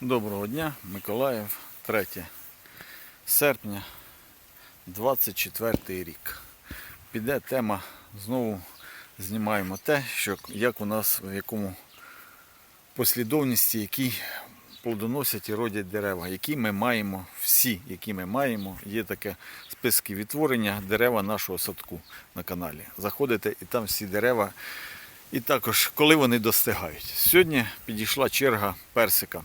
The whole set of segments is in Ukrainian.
Доброго дня, Миколаїв, 3 серпня, 24 рік. Піде тема, знову знімаємо те, що як у нас в якому послідовності, які плодоносять і родять дерева, які ми маємо, всі, які ми маємо, є таке списки відтворення дерева нашого садку на каналі. Заходите і там всі дерева. І також, коли вони достигають. Сьогодні підійшла черга персика.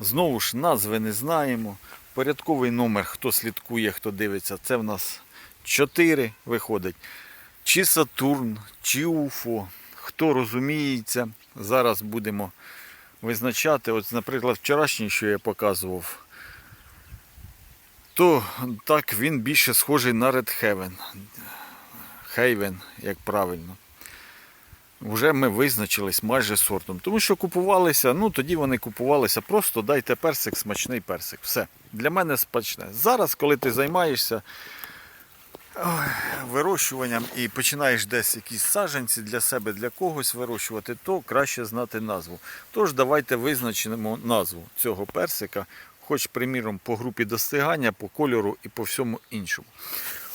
Знову ж назви не знаємо. Порядковий номер, хто слідкує, хто дивиться, це в нас 4 виходить. Чи Сатурн, чи Уфо. Хто розуміється, зараз будемо визначати. От, наприклад, вчорашній, що я показував, то так він більше схожий на Red Heaven. Хейвен, як правильно вже ми визначились майже сортом. Тому що купувалися, ну тоді вони купувалися, просто дайте персик, смачний персик. Все. Для мене смачне. Зараз, коли ти займаєшся вирощуванням і починаєш десь якісь саджанці для себе, для когось вирощувати, то краще знати назву. Тож давайте визначимо назву цього персика, хоч, приміром, по групі достигання, по кольору і по всьому іншому.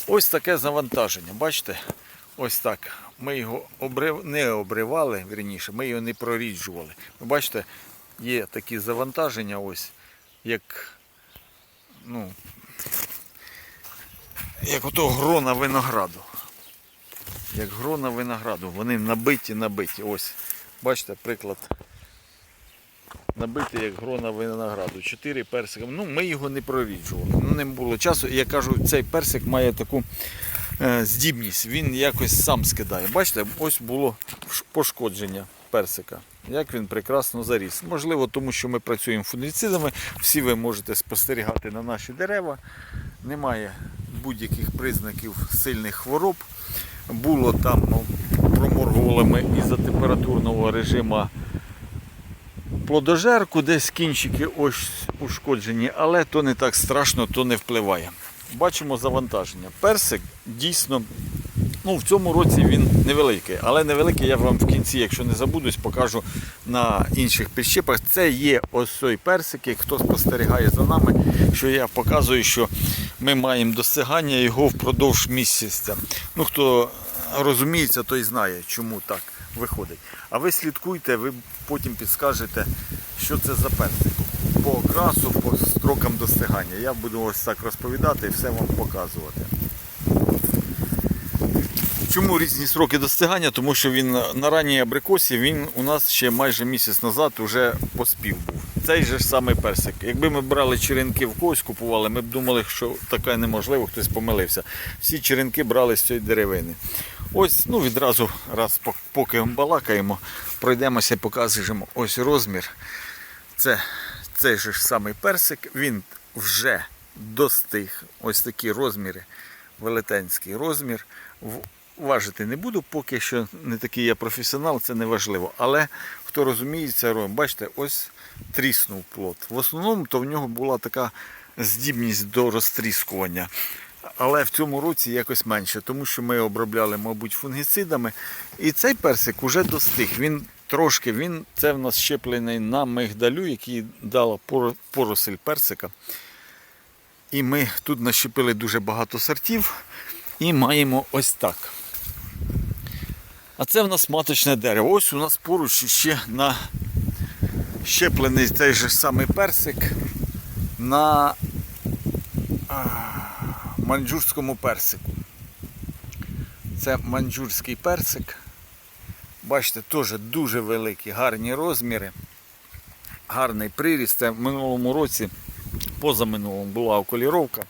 Ось таке завантаження. Бачите? Ось так. Ми його обрив... не обривали, вірніше, ми його не проріджували. Ви бачите, є такі завантаження, ось, як, ну, як ото грона винограду. Як грона винограду. Вони набиті, набиті. Ось. Бачите, приклад. Набиті як грона винограду. Чотири персика. Ну, ми його не проріджували. Ну, не було часу. І я кажу, цей персик має таку здібність, він якось сам скидає. Бачите, ось було пошкодження персика. Як він прекрасно заріс. Можливо, тому що ми працюємо фунгіцидами, всі ви можете спостерігати на наші дерева. Немає будь-яких признаків сильних хвороб. Було там, ну, проморгували ми із-за температурного режиму плодожерку, десь кінчики ось ушкоджені, але то не так страшно, то не впливає. Бачимо завантаження. Персик дійсно, ну в цьому році він невеликий, але невеликий я вам в кінці, якщо не забудусь, покажу на інших підщепах. Це є ось той персик, як хто спостерігає за нами, що я показую, що ми маємо досягання його впродовж місяця. Ну хто розуміється, той знає, чому так виходить. А ви слідкуйте, ви потім підскажете, що це за персик. Окрасу, по строкам достигання. Я буду ось так розповідати і все вам показувати. Чому різні сроки достигання? Тому що він на ранній абрикосі він у нас ще майже місяць назад вже поспів був. Цей же ж самий персик. Якби ми брали черенки в когось купували, ми б думали, що таке неможливо, хтось помилився. Всі черенки брали з цієї деревини. Ось, ну відразу, раз поки балакаємо, пройдемося покажемо ось розмір. Це цей же ж самий персик, він вже достиг. Ось такі розміри, велетенський розмір. Важити не буду, поки що не такий я професіонал, це не важливо. Але хто розуміється, ро- бачите, ось тріснув плод. В основному то в нього була така здібність до розтріскування. Але в цьому році якось менше, тому що ми обробляли, мабуть, фунгіцидами. І цей персик уже достиг. Він трошки, він це в нас щеплений на мигдалю, який дала пор- поросль персика. І ми тут нащепили дуже багато сортів і маємо ось так. А це в нас маточне дерево. Ось у нас поруч ще на щеплений цей же самий персик на манджурському персику. Це манджурський персик. Бачите, теж дуже великі, гарні розміри, гарний приріст. Це в минулому році, позаминулому була околіровка.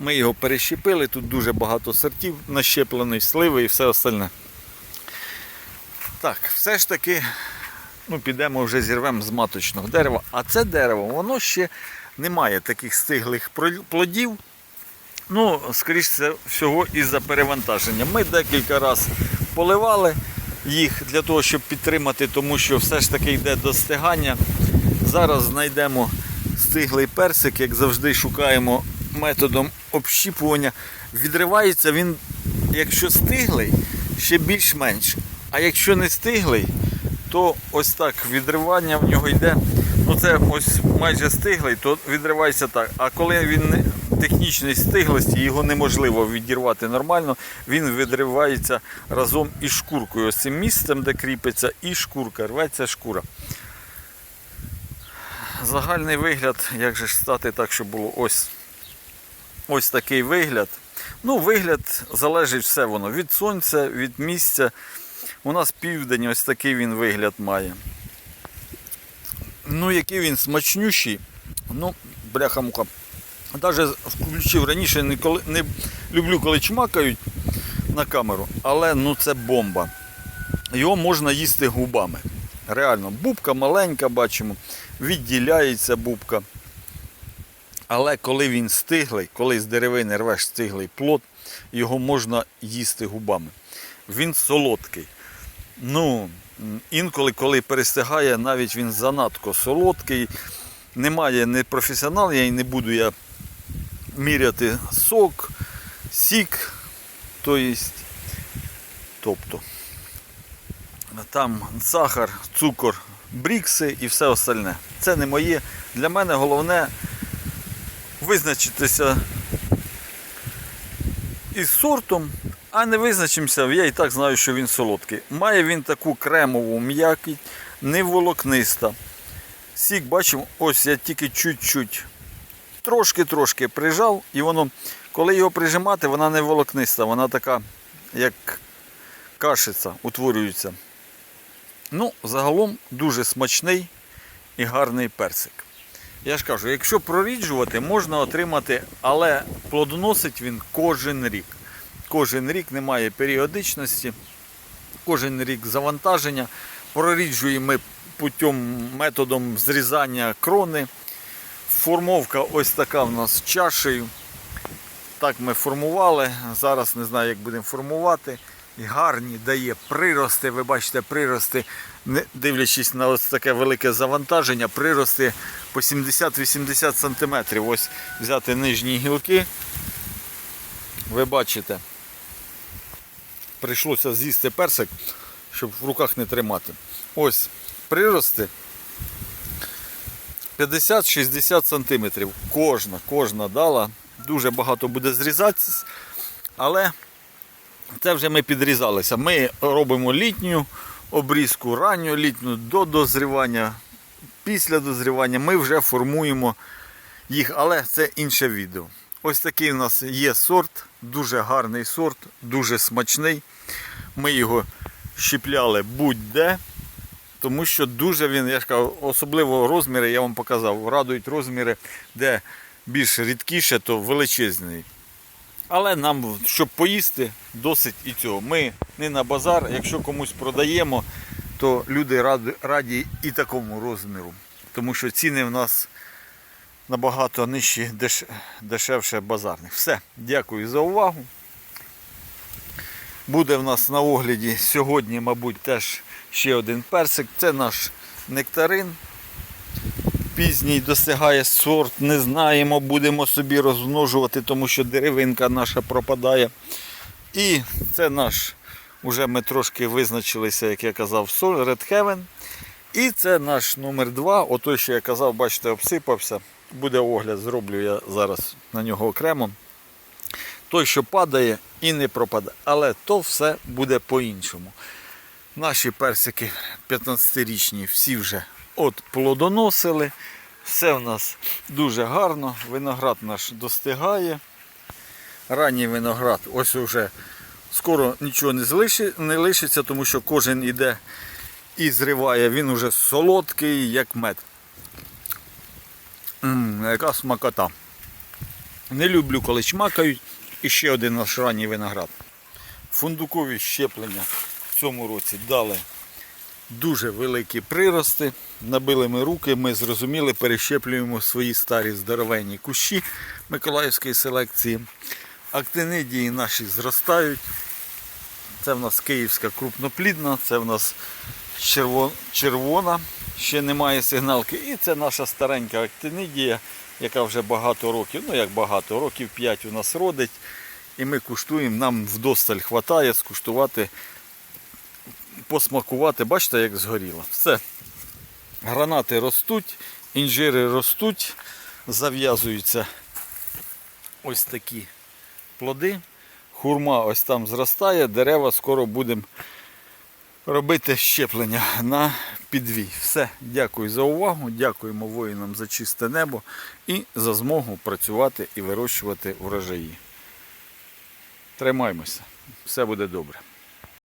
Ми його перещепили, тут дуже багато сортів нащеплений, сливи і все остальне. Так, все ж таки, ну, підемо вже зірвемо з маточного дерева. А це дерево, воно ще не має таких стиглих плодів. Ну, скоріш всього із-за перевантаження. Ми декілька разів поливали їх для того, щоб підтримати, тому що все ж таки йде достигання. Зараз знайдемо стиглий персик, як завжди шукаємо методом общіпування. Відривається він, якщо стиглий, ще більш-менш. А якщо не стиглий, то ось так відривання в нього йде. Ну це ось майже стиглий, то відривається так. А коли він технічної стиглості, його неможливо відірвати нормально, він відривається разом із шкуркою. Ось цим місцем, де кріпиться, і шкурка, рветься шкура. Загальний вигляд, як же ж стати так, щоб було ось, ось такий вигляд. Ну, вигляд залежить все воно від сонця, від місця. У нас південь, ось такий він вигляд має. Ну, який він смачнющий. Ну, бляха-муха. Навіть включив раніше ніколи, не люблю, коли чмакають на камеру, але ну це бомба. Його можна їсти губами. Реально, бубка маленька, бачимо, відділяється бубка. Але коли він стиглий, коли з деревини рвеш стиглий плод, його можна їсти губами. Він солодкий. Ну, інколи, коли перестигає, навіть він занадто солодкий. Немає не професіонал, я і не буду я міряти сок, сік, то тобто там сахар, цукор, брікси і все остальне. Це не моє. Для мене головне визначитися із сортом, а не визначимося, я і так знаю, що він солодкий. Має він таку кремову м'якість, не волокниста. Сік, бачимо, ось я тільки чуть-чуть, трошки-трошки прижав, і воно, коли його прижимати, вона не волокниста, вона така, як кашиця, утворюється. Ну, загалом дуже смачний і гарний персик. Я ж кажу, якщо проріджувати, можна отримати, але плодоносить він кожен рік. Кожен рік немає періодичності, кожен рік завантаження. Проріджуємо ми путем методом зрізання крони. Формовка ось така в нас чашею. Так ми формували. Зараз не знаю, як будемо формувати. Гарні дає прирости. Ви бачите, прирости, не дивлячись на ось таке велике завантаження, прирости по 70-80 см. Ось взяти нижні гілки. Ви бачите, прийшлося з'їсти персик, щоб в руках не тримати. Ось прирости 50-60 см. Кожна, кожна дала. Дуже багато буде зрізатися, але це вже ми підрізалися. Ми робимо літню обрізку, ранню літню до дозрівання, після дозрівання ми вже формуємо їх, але це інше відео. Ось такий у нас є сорт, дуже гарний сорт, дуже смачний. Ми його щіпляли будь-де, тому що дуже він, я ж кажу, особливо розміри, я вам показав, радують розміри, де більш рідкіше, то величезний. Але нам, щоб поїсти, досить і цього. Ми не на базар, якщо комусь продаємо, то люди раді, і такому розміру. Тому що ціни в нас набагато нижчі, деш, дешевше базарних. Все, дякую за увагу. Буде в нас на огляді сьогодні, мабуть, теж ще один персик. Це наш нектарин. Пізній досягає сорт, не знаємо, будемо собі розмножувати, тому що деревинка наша пропадає. І це наш, уже ми трошки визначилися, як я казав, Red Heaven. І це наш номер 2 Отой, що я казав, бачите, обсипався. Буде огляд, зроблю я зараз на нього окремо. Той, що падає і не пропадає. Але то все буде по-іншому. Наші персики 15-річні всі вже плодоносили. Все в нас дуже гарно. Виноград наш достигає. Ранній виноград, ось уже скоро нічого не, лишиться, тому що кожен іде і зриває. Він уже солодкий, як мед. М, яка смакота. Не люблю, коли чмакають. І ще один наш ранній виноград. Фундукові щеплення цьому році дали дуже великі прирости. Набили ми руки, ми зрозуміли, перещеплюємо свої старі здоровенні кущі Миколаївської селекції. Актинидії наші зростають. Це в нас київська крупноплідна, це в нас червона, ще немає сигналки. І це наша старенька актинидія, яка вже багато років, ну як багато, років 5 у нас родить. І ми куштуємо, нам вдосталь хватає скуштувати, посмакувати. Бачите, як згоріло. Все. Гранати ростуть інжири ростуть, зав'язуються ось такі плоди. Хурма ось там зростає, дерева скоро будемо робити щеплення на підвій. Все, дякую за увагу, дякуємо воїнам за чисте небо і за змогу працювати і вирощувати врожаї. Тримаймося, все буде добре.